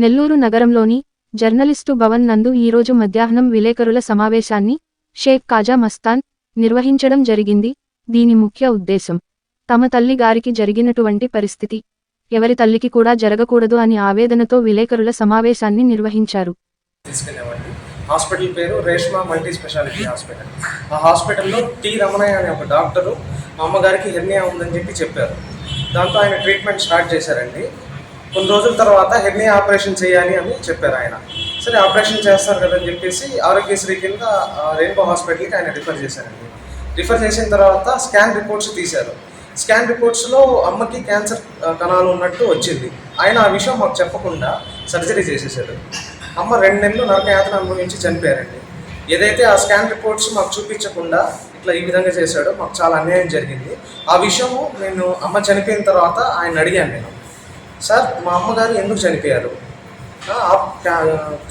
నెల్లూరు నగరంలోని జర్నలిస్టు భవన్ నందు ఈరోజు మధ్యాహ్నం విలేకరుల సమావేశాన్ని షేక్ కాజా మస్తాన్ నిర్వహించడం జరిగింది. దీని ముఖ్య ఉద్దేశం తమ తల్లి గారికి జరిగినటువంటి పరిస్థితి. ఎవరి తల్లికి కూడా జరగకూడదు అని ఆవేదనతో విలేకరుల సమావేశాన్ని నిర్వహించారు. హాస్పిటల్ పేరు రేష్మా మల్టీ స్పెషాలిటీ హాస్పిటల్. ఆ హాస్పిటల్లో టి రమణయ్య అనే ఒక డాక్టరు మా అమ్మగారికి హెర్నియా ఉందని చెప్పి చెప్పారు. దాంతో ఆయన ట్రీట్మెంట్ స్టార్ట్ చేశారండి. కొన్ని రోజుల తర్వాత హెర్నియా ఆపరేషన్ చేయాలి అని చెప్పారు ఆయన. సరే ఆపరేషన్ చేస్తారు కదని చెప్పేసి ఆరోగ్యశ్రీ కింద రెయిన్బో హాస్పిటల్కి ఆయన రిఫర్ చేశారండి. రిఫర్ చేసిన తర్వాత స్కాన్ రిపోర్ట్స్ తీశారు. స్కాన్ రిపోర్ట్స్లో అమ్మకి క్యాన్సర్ కణాలు ఉన్నట్టు వచ్చింది. ఆయన ఆ విషయం మాకు చెప్పకుండా సర్జరీ చేసేసారు అమ్మ రెండు నెలలు నరకయాతన అనుభవించి చనిపోయారండి. ఏదైతే ఆ స్కాన్ రిపోర్ట్స్ మాకు చూపించకుండా ఇట్లా ఈ విధంగా చేశాడో మాకు చాలా అన్యాయం జరిగింది. ఆ విషయము నేను అమ్మ చనిపోయిన తర్వాత ఆయన అడిగాను నేను. సార్ మా అమ్మగారు ఎందుకు చనిపోయారు?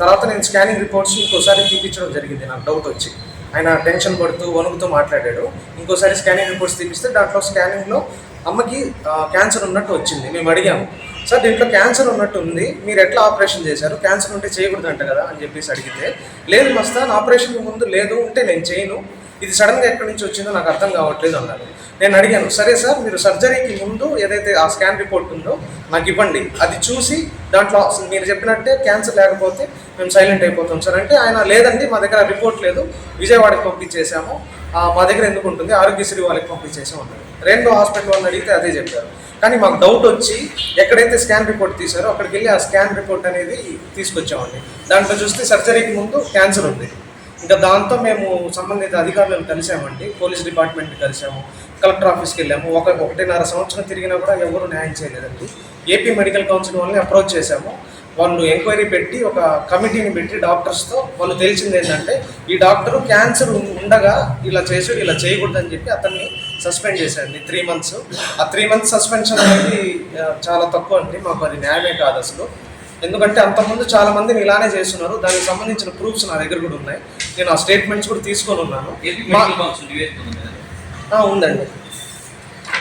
తర్వాత నేను స్కానింగ్ రిపోర్ట్స్ ఇంకోసారి తీపించడం జరిగింది నాకు డౌట్ వచ్చి. ఆయన టెన్షన్ పడుతూ వణుకుతూ మాట్లాడాడు. ఇంకోసారి స్కానింగ్ రిపోర్ట్స్ తీపిస్తే దాంట్లో స్కానింగ్లో అమ్మకి క్యాన్సర్ ఉన్నట్టు వచ్చింది. మేము అడిగాము సార్ దీంట్లో క్యాన్సర్ ఉన్నట్టు ఉంది మీరు ఎట్లా ఆపరేషన్ చేశారు? క్యాన్సర్ ఉంటే చేయకూడదు అంట కదా అని చెప్పేసి అడిగితే లేదు మస్తాన్ ఆపరేషన్ ముందు లేదు ఉంటే నేను చేయను. ఇది సడన్గా ఎక్కడి నుంచి వచ్చిందో నాకు అర్థం కావట్లేదు అన్నారు నేను అడిగాను సరే సార్ మీరు సర్జరీకి ముందు ఏదైతే ఆ స్కాన్ రిపోర్ట్ ఉందో నాకు ఇవ్వండి. అది చూసి దాంట్లో మీరు చెప్పినట్టే క్యాన్సర్ లేకపోతే మేము సైలెంట్ అయిపోతాం సార్. అంటే ఆయన లేదండి మా దగ్గర రిపోర్ట్ లేదు. విజయవాడకి పంపించేసాము మా దగ్గర ఎందుకు ఉంటుంది? ఆరోగ్యశ్రీ వాళ్ళకి పంపించేసాము అన్నారు రెండో హాస్పిటల్ వాళ్ళని అడిగితే అదే చెప్పారు. కానీ మాకు డౌట్ వచ్చి ఎక్కడైతే స్కాన్ రిపోర్ట్ తీసారో అక్కడికి వెళ్ళి ఆ స్కాన్ రిపోర్ట్ అనేది తీసుకొచ్చామండి. దాంట్లో చూస్తే సర్జరీకి ముందు క్యాన్సర్ ఉంది. ఇంకా దాంతో మేము సంబంధిత అధికారులను కలిసామండి పోలీస్ డిపార్ట్మెంట్ కలిసాము కలెక్టర్ ఆఫీస్కి వెళ్ళాము. ఒక ఒకటిన్నర సంవత్సరం తిరిగినా కూడా ఎవరు న్యాయం చేయలేదండి. ఏపీ మెడికల్ కౌన్సిల్ వాళ్ళని అప్రోచ్ చేశాము. వాళ్ళు ఎంక్వైరీ పెట్టి ఒక కమిటీని పెట్టి డాక్టర్స్తో వాళ్ళు తెలిసింది ఏంటంటే ఈ డాక్టర్ క్యాన్సర్ ఉండగా ఇలా చేసి ఇలా చేయకూడదని చెప్పి అతన్ని సస్పెండ్ చేశారండి. Three months. ఆ త్రీ మంత్స్ సస్పెన్షన్ అనేది చాలా తక్కువ అండి. మాకు అది న్యాయమే కాదు అసలు. ఎందుకంటే అంతకుముందు చాలా మందిని ఇలానే చేస్తున్నారు. దానికి సంబంధించిన ప్రూఫ్స్ నా దగ్గర కూడా ఉన్నాయి. నేను ఆ స్టేట్మెంట్స్ కూడా తీసుకొని ఉన్నాను. ఉందండి.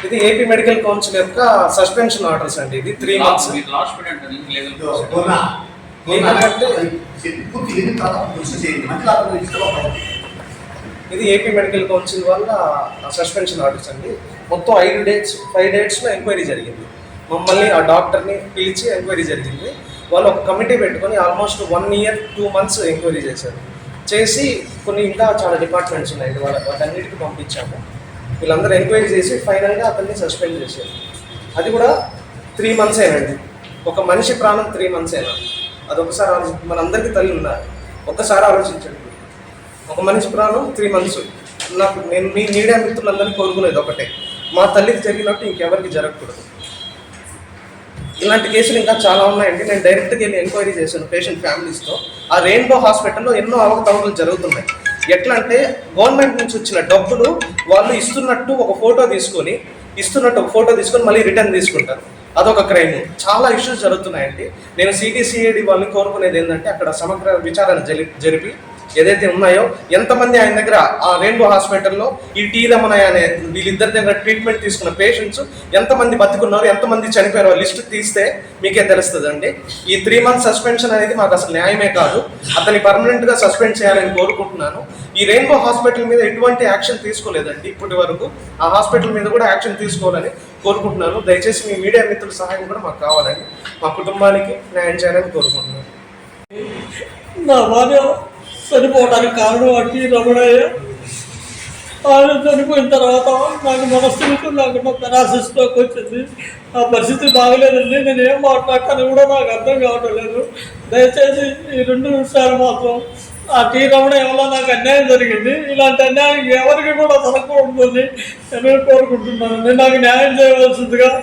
ఇది ఏపీ మెడికల్ కౌన్సిల్ యొక్క సస్పెన్షన్ ఆర్డర్స్ అండి. ఇది త్రీ మంత్స్. ఇది ఏపీ మెడికల్ కౌన్సిల్ వల్ల సస్పెన్షన్ ఆర్డర్స్ అండి. మొత్తం ఐదు డేట్స్ ఫైవ్ డేట్స్లో ఎంక్వైరీ జరిగింది. మమ్మల్ని ఆ డాక్టర్ని పిలిచి ఎంక్వైరీ జరిగింది. వాళ్ళు ఒక కమిటీ పెట్టుకొని almost one year two months enquiry చేశారు. చేసి కొన్ని ఇంకా చాలా డిపార్ట్మెంట్స్ ఉన్నాయి. వాళ్ళ వాటన్నిటికీ పంపించాము. వీళ్ళందరూ ఎంక్వైరీ చేసి ఫైనల్గా అతన్ని సస్పెండ్ చేశారు. అది కూడా త్రీ మంత్స్ అయినండి ఒక మనిషి ప్రాణం త్రీ మంత్స్ అయినా. అదొకసారి ఆలోచి మనందరికీ తల్లి ఉన్నారు ఒక్కసారి ఆలోచించండి. ఒక మనిషి ప్రాణం త్రీ మంత్స్. నాకు నేను మీ మీడియా మిత్రులందరినీ కోరుకునేది ఒకటే. మా తల్లికి జరిగినట్టు ఇంకెవరికి జరగకూడదు. ఇలాంటి కేసులు ఇంకా చాలా ఉన్నాయండి. నేను డైరెక్ట్గా వెళ్ళి ఎంక్వైరీ చేశాను పేషెంట్ ఫ్యామిలీస్తో ఆ రెయిన్బో హాస్పిటల్లో ఎన్నో అవకతవకలు జరుగుతున్నాయి. ఎట్లా అంటే గవర్నమెంట్ నుంచి వచ్చిన డబ్బులు వాళ్ళు ఇస్తున్నట్టు ఒక ఫోటో తీసుకొని ఇస్తున్నట్టు ఒక ఫోటో తీసుకొని మళ్ళీ రిటర్న్ తీసుకుంటారు. అదొక క్రైమ్ చాలా ఇష్యూస్ జరుగుతున్నాయండి. నేను సిటీసీఐడి వాళ్ళని కోరుకునేది ఏంటంటే అక్కడ సమగ్ర విచారణ జరిపి ఏదైతే ఉన్నాయో ఎంతమంది ఆయన దగ్గర ఆ రెయిన్బో హాస్పిటల్లో ఈ టీ రమణయ్య అనే వీళ్ళిద్దరి దగ్గర ట్రీట్మెంట్ తీసుకున్న పేషెంట్స్ ఎంతమంది బతుకున్నారు ఎంతమంది చనిపోయారో లిస్ట్ తీస్తే మీకే తెలుస్తుందండి. ఈ త్రీ మంత్స్ సస్పెన్షన్ అనేది మాకు అసలు న్యాయమే కాదు. అతన్ని పర్మనెంట్గా సస్పెండ్ చేయాలని కోరుకుంటున్నాను. ఈ రెయిన్బో హాస్పిటల్ మీద ఎటువంటి యాక్షన్ తీసుకోలేదండి ఇప్పటి వరకు. ఆ హాస్పిటల్ మీద కూడా యాక్షన్ తీసుకోవాలని కోరుకుంటున్నాను. దయచేసి మీ మీడియా మిత్రుల సహాయం కూడా మాకు కావాలండి. మా కుటుంబానికి న్యాయం చేయాలని కోరుకుంటున్నాను. నా భార్య చనిపోవడానికి కారణం అట్టి రమణయ్య. ఆయన చనిపోయిన తర్వాత నాకు మనస్థితి నాకు పెరాసిస్లోకి వచ్చింది. ఆ పరిస్థితి బాగలేదండి. నేను ఏం మాట్లాడతాను కూడా నాకు అర్థం కావటం లేదు. దయచేసి ఈ రెండు విషయాలు మాత్రం ఆ టీ రమణ వల్ల నాకు అన్యాయం జరిగింది. ఇలాంటి అన్యాయం ఎవరికి కూడా జరగకూడదని నేను కోరుకుంటున్నాను నేను నాకు న్యాయం చేయవలసిందిగా